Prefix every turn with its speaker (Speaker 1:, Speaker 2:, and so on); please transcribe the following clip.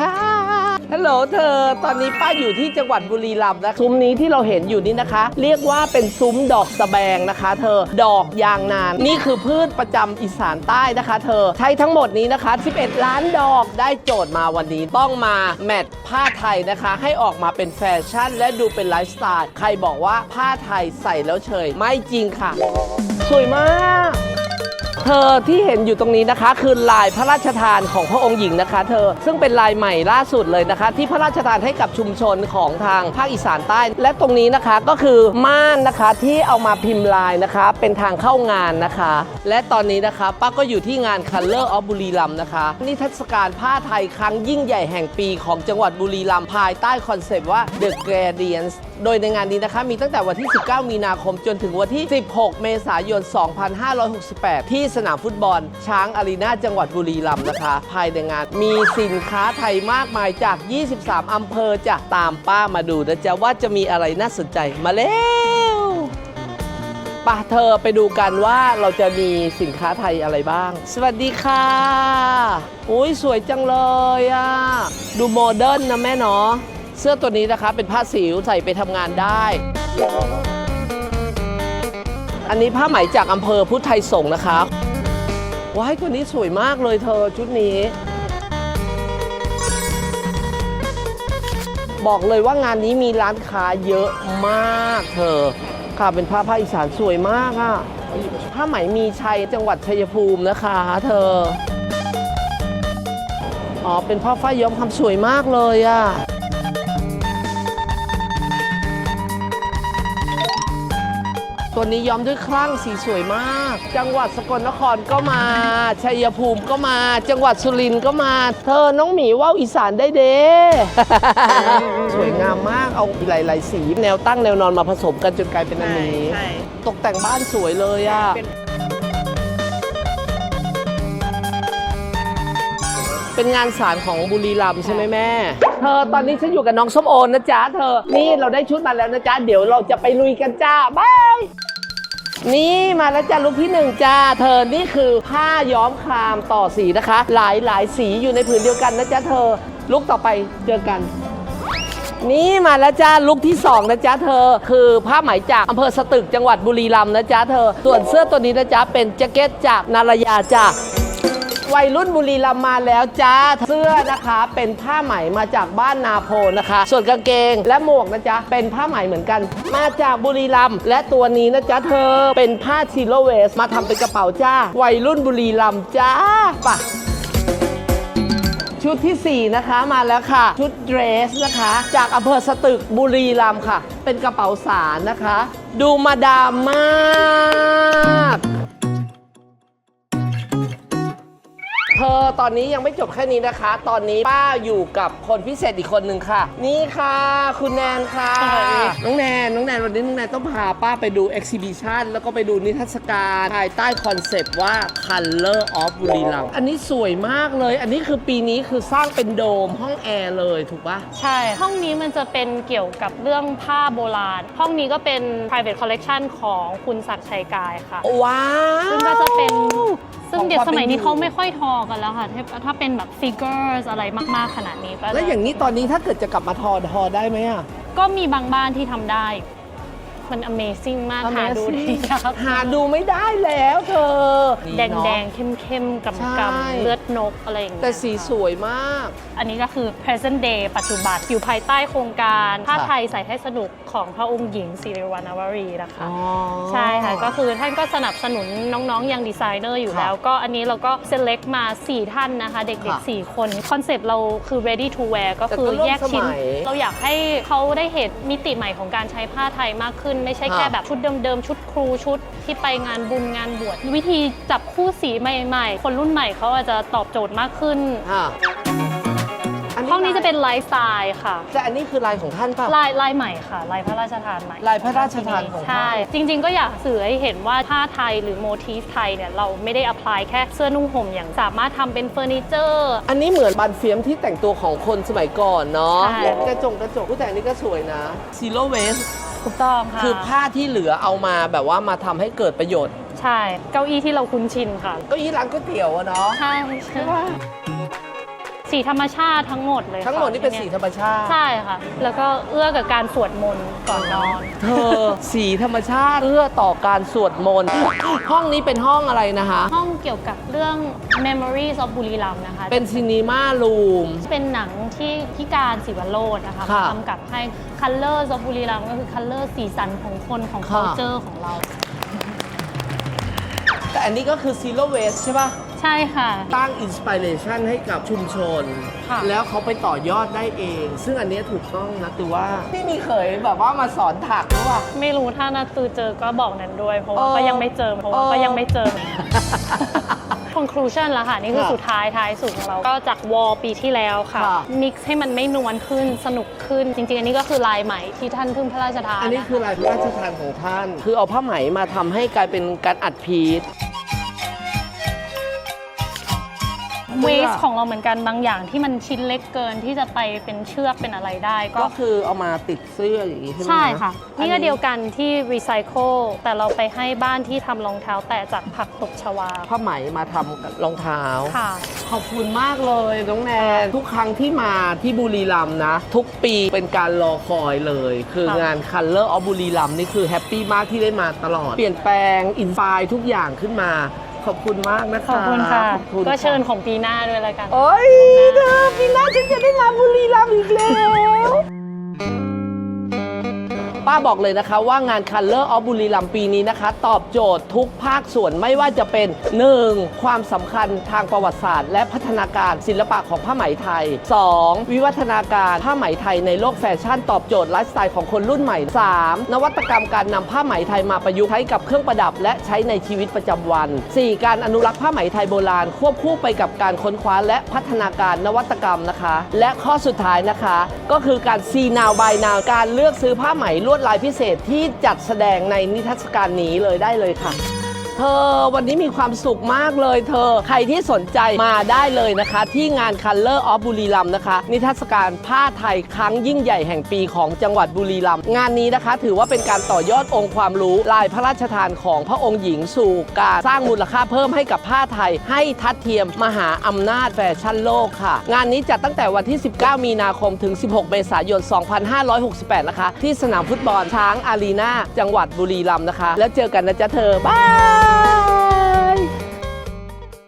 Speaker 1: ค่ะฮัลโหลเธอ ตอนนี้ป้าอยู่ที่จังหวัดบุรีรัมย์นะซุ้มนี้ที่เราเห็นอยู่นี่นะคะ เรียกว่าเป็นซุ้มดอกสะแบงนะคะ เธอดอกยางนานนี่คือพืชประจำอีสานใต้นะคะ เธอใช้ทั้งหมดนี้นะคะ 11 ล้านดอกได้โจทย์มาวันนี้ต้องมาแมทผ้าไทยนะคะ ให้ออกมาเป็นแฟชั่น และดูเป็นไลฟ์สไตล์ใครบอกว่าผ้าไทยใส่แล้วเฉย ไม่จริงค่ะ สวยมาก เธอที่เห็นอยู่ตรงนี้นะคะ คือลายพระราชทานของพระองค์หญิงนะคะ เธอซึ่งเป็นลายใหม่ล่าสุดเลยนะคะ ที่พระราชทานให้กับชุมชนของทางภาคอีสานใต้ และตรงนี้นะคะก็คือม่านนะคะที่เอามาพิมพ์ลายนะคะ เป็นทางเข้างานนะคะ และตอนนี้นะคะป้าก็อยู่ที่งาน Color of บุรีรัมย์นะคะนิทรรศการผ้าไทยครั้งยิ่งใหญ่แห่งปีของจังหวัดบุรีรัมย์ภายใต้คอนเซปต์ว่า The Gradients โดยในงานนี้นะคะมีตั้งแต่วันที่ 19 มีนาคมจนถึงวันที่ 16 เมษายน 2568 ที่สนามฟุตบอล ช้างอารีนาจังหวัดบุรีรัมย์นะคะ ภายในงานมีสินค้าไทยมากมายจาก 23 อำเภอจะตามป้ามาดูนะจ๊ะว่าจะมีอะไรน่าสนใจมาเร็วป่ะเธอไปดูกันว่าเราจะมีสินค้าไทยอะไรบ้าง สวัสดีค่ะอุ้ยสวยจังเลยอะดูโมเดิร์นนะแม่เนาะเสื้อตัวนี้นะคะเป็นผ้าสิวใส่ไปทำงานได้ อันนี้ผ้าไหมจากอำเภอพุทธไทยสงฆ์นะคะว้ายตัวนี้สวยมากเลยเธอชุดนี้ บอกเลยว่างานนี้มีร้านค้าเยอะมากเธอ ค่ะเป็นผ้าผ้าอีสานสวยมากอะผ้าไหมมีชัยจังหวัดชัยภูมินะคะ เธอ อ๋อเป็นผ้าฝ้ายย้อมคำสวยมากเลยอะ ตัวนี้ย้อมด้วยคลั่งสีสวยมาก จังหวัดสกลนครก็มา ชัยภูมิก็มา จังหวัดสุรินทร์ก็มา เธอน้องหมีว่าวอีสานได้เด้ สวยงามมากเอาหลายๆ สีแนวตั้งแนวนอนมาผสมกันจนกลายเป็นอันนี้
Speaker 2: ใช่
Speaker 1: ตกแต่งบ้านสวยเลยอะ
Speaker 2: เป็น
Speaker 1: เป็นงานสารของบุรีรัมย์ใช่ไหมแม่ เธอตอนนี้ฉันอยู่กับน้องส้มโอนะจ๊ะเธอ นี่เราได้ชุดมาแล้วนะจ๊ะ เดี๋ยวเราจะไปลุยกันจ้า บาย นี่มาแล้วจ้าลุกที่หนึ่งจ้าเธอนี่คือผ้าย้อมครามต่อสีนะคะ หลายหลายสีอยู่ในผืนเดียวกันนะจ้ะเธอลุกต่อไปเจอกัน นี่มาแล้วจ้าลุกที่2นะจ้าเธอ คือผ้าไหมจากอำเภอสตึกจังหวัดบุรีรัมย์นะจ้าเธอส่วนเสื้อตัวนี้นะจ้าเป็นแจ็คเก็ตจากนารยาจ้า วัยรุ่นบุรีรัมย์มาแล้วจ้าเสื้อนะคะเป็นผ้าไหมมาจากบ้านนาโพนะคะ ส่วนกางเกงและหมวกนะจ๊ะเป็นผ้าไหมเหมือนกัน มาจากบุรีรัมย์และตัวนี้นะจ๊ะเธอเป็นผ้าซีโรเวสมาทำเป็นกระเป๋าจ้า วัยรุ่นบุรีรัมย์จ้าไปะชุดทีสี่ 4 นะคะมาแล้วค่ะ ชุดเดรสนะคะ จากอำเภอสตึกบุรีรัมย์ค่ะ เป็นกระเป๋าสารนะคะ ดูมาดามมาก ตอนนี้ยังไม่จบแค่นี้นะคะ ตอนนี้ป้าอยู่กับคนพิเศษอีกคนหนึ่งค่ะ นี่ค่ะ คุณแนนค่ะ
Speaker 2: สวัสดี
Speaker 1: น้องแนนน้องแนนวันนี้น้องแนนต้องพาป้าไปดูเอ็กซิบิชันแล้วก็ไปดูนิทรรศการภายใต้คอนเซปต์ว่า Color of บุรีรัมย์อันนี้สวยมากเลย อันนี้คือปีนี้คือสร้างเป็นโดมห้องแอร์เลยถูกปะ
Speaker 2: ใช่ ห้องนี้มันจะเป็นเกี่ยวกับเรื่องผ้าโบราณ ห้องนี้ก็เป็น private collection ของคุณศักดิ์ชัยกายค่ะ
Speaker 1: ว้าว
Speaker 2: ซึ่งก็จะเป็น ซึ่งเดี๋ยว
Speaker 1: ของความ
Speaker 2: สมัยนี้
Speaker 1: เป็นอยู่
Speaker 2: เขาไม่ค่อยทอกันแล้วค่ะ ถ้าถ้าเป็นแบบ figures อะไรมาก ๆ ขนาดนี้ก็จะ
Speaker 1: แล้วอย่างนี้ตอนนี้ถ้าเกิดจะกลับมาทอทอได้ไหมอะ
Speaker 2: ก็มีบางบ้านที่ทำได้ มัน amazing มากหาดูได้
Speaker 1: Amazing
Speaker 2: ยาก
Speaker 1: หาดูไม่ได้แล้วเธอ
Speaker 2: แดง
Speaker 1: เนอะ
Speaker 2: แดงๆเข้มเข้มๆกำ
Speaker 1: ใช่
Speaker 2: กำเลือดนกอะไรอย่างเงี้ย
Speaker 1: แต่สีสวยมาก
Speaker 2: อันนี้ก็คือ present day ปัจจุบันอยู่ภายใต้โครงการผ้า
Speaker 1: ค่ะ
Speaker 2: ไทยใส่ให้สนุกของพระองค์หญิงสิริวัณวรีนะคะ
Speaker 1: อ๋อ
Speaker 2: ใช่ค่ะก็คือท่านก็สนับสนุนน้องๆยังดีไซเนอร์อยู่แล้ว ก็อันนี้เราก็ select มา 4 ท่านนะคะ เด็ก
Speaker 1: ค่ะ
Speaker 2: ๆ4 คนคอนเซปต์เราคือ ready to wear ก็คือ
Speaker 1: แต่ก็ร่วม
Speaker 2: แยกชิ้น
Speaker 1: สมัย
Speaker 2: เราอยากให้เขาได้เห็นมิติใหม่ของการใช้ผ้าไทยมากขึ้นไม่ใช่แค่
Speaker 1: ค่ะ
Speaker 2: แบบชุดเดิมๆ ชุดครูชุดที่ไปงานบุญงานบวชวิธีจับคู่สีใหม่ ๆ คนรุ่นใหม่เขาอาจจะตอบโจทย์มากขึ้น
Speaker 1: ค่ะ
Speaker 2: ห้องนี้จะเป็นไลฟ์สไตล์ค่ะ
Speaker 1: แต่อันนี้คือลายของท่านป่ะ
Speaker 2: ลายลายใหม่ค่ะ ลายพระราชทานใหม่
Speaker 1: ลายพระราชทานของท่าน
Speaker 2: ใช่ จริง ๆ ก็อยากสื่อให้เห็นว่าผ้าไทยหรือโมทีฟไทยเนี่ยเราไม่ได้อ p พลายแค่เสื้อนุ่งห่มอย่างสามารถทำเป็นเฟอร์นิเจอร์
Speaker 1: อันนี้เหมือนบานเฟียมที่แต่งตัวของคนสมัยก่อนเนาะ
Speaker 2: ใช่
Speaker 1: กระจงกระจกผู้แต่อันนี้ก็สวยนะซีโรเวส
Speaker 2: ถูกต้องค่ะ
Speaker 1: คือผ้าที่เหลือเอามาแบบว่ามาทำให้เกิดประโยชน์
Speaker 2: ใช่ เก้าอี้ที่เราคุ้นชินค่ะ
Speaker 1: เก็ยีร้านก๋วยเตี๋ยวอะเนาะ
Speaker 2: ใช่ใช่ สีธรรมชาติทั้งหมดเลย
Speaker 1: ทั้งหมด
Speaker 2: ค่ะ
Speaker 1: นี่เป็นสี
Speaker 2: ที่ย
Speaker 1: ธรรมชาติ
Speaker 2: ใช่ค่ะ แล้วก็เอื้อกับการสวดมนต์ก่อนนอน
Speaker 1: เธอ สีธรรมชาติเอื้อต่อการสวดมนต์ ห้องนี้เป็นห้องอะไรนะคะ
Speaker 2: ห้องเกี่ยวกับเรื่อง Memories of บุรีรัมย์นะคะ
Speaker 1: เป็นซีนีมารูม
Speaker 2: เป็นหนังที่พิการศิวโรจน์นะคะ
Speaker 1: ค่ะ
Speaker 2: กำกับให้ Colors of บุรีรัมย์ก็คือ Color สีสันของคนของ
Speaker 1: ค่ะ
Speaker 2: culture ของเรา
Speaker 1: แต่อันนี้ก็คือ zero waste ใช่ป่ะ
Speaker 2: ใช่ค่ะ
Speaker 1: ตั้งอินสปิเรชันให้กับชุมชน
Speaker 2: ค่ะ
Speaker 1: แล้วเขาไปต่อยอดได้เอง ซึ่งอันเนี้ยถูกต้องนะตือว่าพี่มีเคยแบบว่ามาสอนถักหรือเปล่า
Speaker 2: ไม่รู้ถ้านาตือเจอก็บอกนั้นด้วย เพราะว่า
Speaker 1: เออ
Speaker 2: ก็ยังไม่เจอเพราะว่า
Speaker 1: เออ
Speaker 2: ก็ยังไม่เจอ conclusion แล้วค่ะ นี่คือ
Speaker 1: ค่ะ
Speaker 2: สุดท้ายท้ายสุดของเรา ก็จากวอลปีที่แล้วค่ะ
Speaker 1: ค่ะ
Speaker 2: mix ให้มันไม่นวลขึ้นสนุกขึ้น จริง ๆ อันนี้ก็คือลายใหม่ที่ท่านเพิ่งพระราชทาน
Speaker 1: อันนี้
Speaker 2: นะะ
Speaker 1: คือลายพระราชทานของท่าน คือเอาผ้าไหมมาทำให้กลายเป็นการอัดพีท
Speaker 2: เวสของเราเหมือนกันบางอย่างที่มันชิ้นเล็กเกินที่จะไปเป็นเชือกเป็นอะไรได้ก็
Speaker 1: ก็คือเอามาติดเสื้ออย่างนี้ใช่ไหม
Speaker 2: ใช่ค่ะ
Speaker 1: อั
Speaker 2: นี่ก็เดียวกันที่รีไซเคิลแต่เราไปให้บ้านที่ทำรองเท้าแตะจากผักตบชวา
Speaker 1: ผ้าไหมมาทำกับรองเท้า
Speaker 2: ค่ะ
Speaker 1: ขอบคุณมากเลยน้องแนนทุกครั้งที่มาที่บุรีรัมย์นะ ทุกปีเป็นการรอคอยเลย คือ
Speaker 2: ค่ะ
Speaker 1: งาน Color of บุรีรัมย์นี่คือแฮปปี้มากที่ได้มาตลอด เปลี่ยนแปลงอินไฟทุกอย่างขึ้นมา ขอบคุณมากนะคะ
Speaker 2: ขอบคุณค่ะ
Speaker 1: ขอบคุณ
Speaker 2: ก็เชิญ
Speaker 1: ค่ะ
Speaker 2: ของปีหน้าด้วยละกัน
Speaker 1: โอ้ยเธอปีหน้าฉันจะได้มา ป้าบอกเลยนะคะ ว่างาน Color of บุรีรัมย์ปีนี้นะคะ ตอบโจทย์ทุกภาคส่วนไม่ว่าจะเป็น 1. ความสำคัญทางประวัติศาสตร์ และพัฒนาการศิลปะของผ้าไหมไทย 2. วิวัฒนาการผ้าไหมไทยในโลกแฟชั่นตอบโจทย์ไลฟ์สไตล์ของคนรุ่นใหม่ 3. นวัตกรรมการนำผ้าไหมไทยมาประยุกต์ใช้กับเครื่องประดับ และใช้ในชีวิตประจำวัน 4. การอนุรักษ์ผ้าไหมไทยโบราณ ควบคู่ไปกับการค้นคว้าและพัฒนาการนวัตกรรมนะคะ และข้อสุดท้ายนะคะ ก็คือการซีนาวบายนาวการเลือกซื้อผ้าไหมลวดลายพิเศษที่จัดแสดงในนิทรรศการนี้เลยได้เลยค่ะ เธอวันนี้มีความสุขมากเลยเธอ ใครที่สนใจมาได้เลยนะคะ ที่งาน Color of บุรีรัมย์นะคะ นิทรรศการผ้าไทยครั้งยิ่งใหญ่แห่งปีของจังหวัดบุรีรัมย์งานนี้นะคะ ถือว่าเป็นการต่อยอดองค์ความรู้ลายพระราชทานของพระองค์หญิงสู่การสร้างมูลค่าเพิ่มให้กับผ้าไทย ให้ทัดเทียมมหาอำนาจแฟชั่นโลกค่ะ งานนี้จัดตั้งแต่วันที่ 19 มีนาคมถึง 16 เมษายน 2568 นะคะ ที่สนามฟุตบอลช้างอารีนาจังหวัดบุรีรัมย์นะคะ แล้วเจอกันนะจ๊ะเธอบ๊าย Bye.